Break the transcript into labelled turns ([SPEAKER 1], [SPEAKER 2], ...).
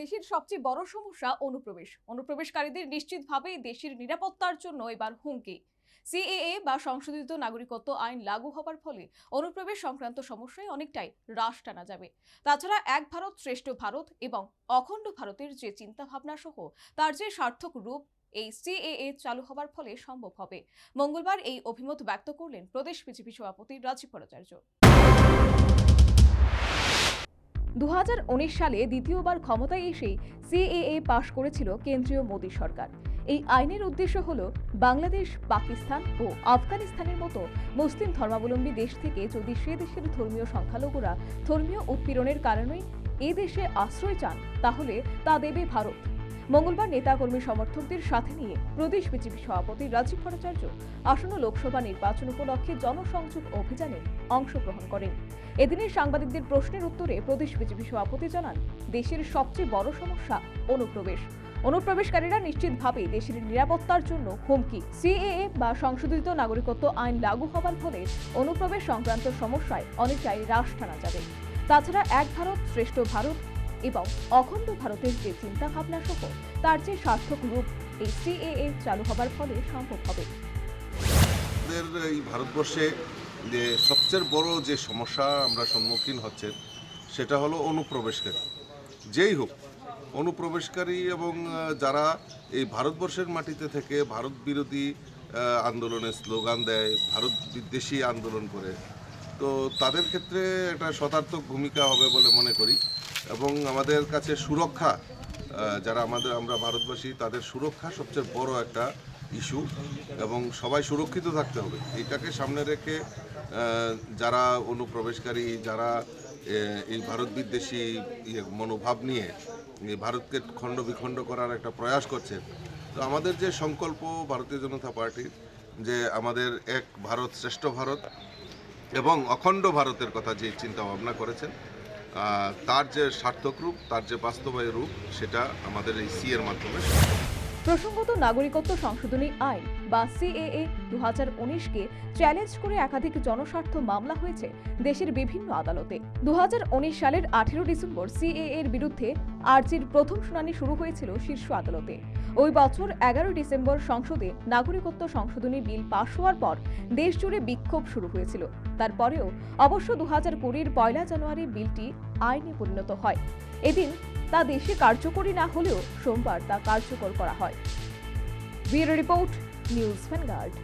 [SPEAKER 1] দেশের সবচেয়ে বড় সমস্যা অনুপ্রবেশ। অনুপ্রবেশকারীদের নিশ্চিতভাবেই দেশের নিরাপত্তার জন্য এবার হুমকি। সিএএ বা সংশোধিত নাগরিকত্ব আইন লাগু হবার ফলে অনুপ্রবেশ সংক্রান্ত সমস্যায় অনেকটাই হ্রাস টানা যাবে। তাছাড়া এক ভারত শ্রেষ্ঠ ভারত এবং অখণ্ড ভারতের যে চিন্তাভাবনা সহ তার যে সার্থক রূপ, এই সিএএ চালু হবার ফলে সম্ভব হবে। মঙ্গলবার এই অভিমত ব্যক্ত করলেন প্রদেশ বিজেপি সভাপতি রাজীব ভট্টাচার্য। দু হাজার উনিশ সালে দ্বিতীয়বার ক্ষমতায় এসেই সিএএ পাশ করেছিল কেন্দ্রীয় মোদী সরকার। এই আইনের উদ্দেশ্য হল বাংলাদেশ, পাকিস্তান ও আফগানিস্তানের মতো মুসলিম ধর্মাবলম্বী দেশ থেকে যদি সে দেশের ধর্মীয় সংখ্যালঘুরা ধর্মীয় উৎপীড়নের কারণেই এ দেশে আশ্রয় চান, তাহলে তা দেবে ভারত। মঙ্গলবার নেতাকর্মী সমর্থকদের সাথে নিয়ে প্রদেশ বিজেপি সভাপতি রাজীব ভট্টাচার্য আসন্ন লোকসভা নির্বাচন উপলক্ষে জনসংযোগ অভিযানে অংশগ্রহণ করেন। এদিনের সাংবাদিকদের প্রশ্নের উত্তরে প্রদেশ বিজেপি সভাপতি জানান, দেশের সবচেয়ে বড় সমস্যা অনুপ্রবেশ। অনুপ্রবেশকারীরা নিশ্চিতভাবে দেশের নিরাপত্তার জন্য হুমকি। সিএএ বা সংশোধিত নাগরিকত্ব আইন লাগু হবার ফলে অনুপ্রবেশ সংক্রান্ত সমস্যায় অনেকটাই হ্রাস টানা যাবে। তাছাড়া এক ভারত শ্রেষ্ঠ ভারত এবং অখণ্ড ভারতের যে চিন্তা ভাবনা সহ তার যে সার্থক রূপ, এই সিএএ চালু হবার ফলে সম্ভব হবে।
[SPEAKER 2] এই ভারতবর্ষে যে সবচেয়ে বড় যে সমস্যা আমরা সম্মুখীন হচ্ছে, সেটা হলো অনুপ্রবেশকারী। যেই হোক, অনুপ্রবেশকারী এবং যারা এই ভারতবর্ষের মাটিতে থেকে ভারত বিরোধী আন্দোলনের স্লোগান দেয়, ভারত বিদ্বেষী আন্দোলন করে তো তাদের ক্ষেত্রে একটা শতার্থক ভূমিকা হবে বলে মনে করি। এবং আমাদের কাছে সুরক্ষা যারা আমাদের, আমরা ভারতবাসী, তাদের সুরক্ষা সবচেয়ে বড় একটা ইস্যু। এবং সবাই সুরক্ষিত থাকতে হবে। এটাকে সামনে রেখে যারা অনুপ্রবেশকারী, যারা এই ভারত বিদ্বেষী ইয়ে মনোভাব নিয়ে ভারতকে খণ্ড বিখণ্ড করার একটা প্রয়াস করছে, তো আমাদের যে সংকল্প ভারতীয় জনতা পার্টির, যে আমাদের এক ভারত শ্রেষ্ঠ ভারত এবং অখণ্ড ভারতের কথা যে চিন্তা ভাবনা করেছেন তার যে সার্থক রূপ, তার যে বাস্তবায়ী রূপ, সেটা আমাদের এই সি এর মাধ্যমে
[SPEAKER 1] প্রসঙ্গত নাগরিকত্ব সংশোধনী আইন বা সিএএ দু কে চ্যালেঞ্জ করে একাধিক জনস্বার্থ মামলা হয়েছে দেশের বিভিন্ন আদালতে। দু হাজার উনিশ সালের আঠেরো ডিসেম্বর সিএএ এর বিরুদ্ধে আর্জির প্রথম শুনানি শুরু হয়েছিল শীর্ষ আদালতে। ওই বছর এগারো ডিসেম্বর সংসদে নাগরিকত্ব সংশোধনী বিল পাশ হওয়ার পর দেশজুড়ে বিক্ষোভ শুরু হয়েছিল। তারপরেও অবশ্য দু হাজার কুড়ির পয়লা জানুয়ারি বিলটি আইনে পরিণত হয়। এদিন তা দেশে কার্যকরী না হলেও সোমবার তা কার্যকর করা হয়। Report, news vanguard.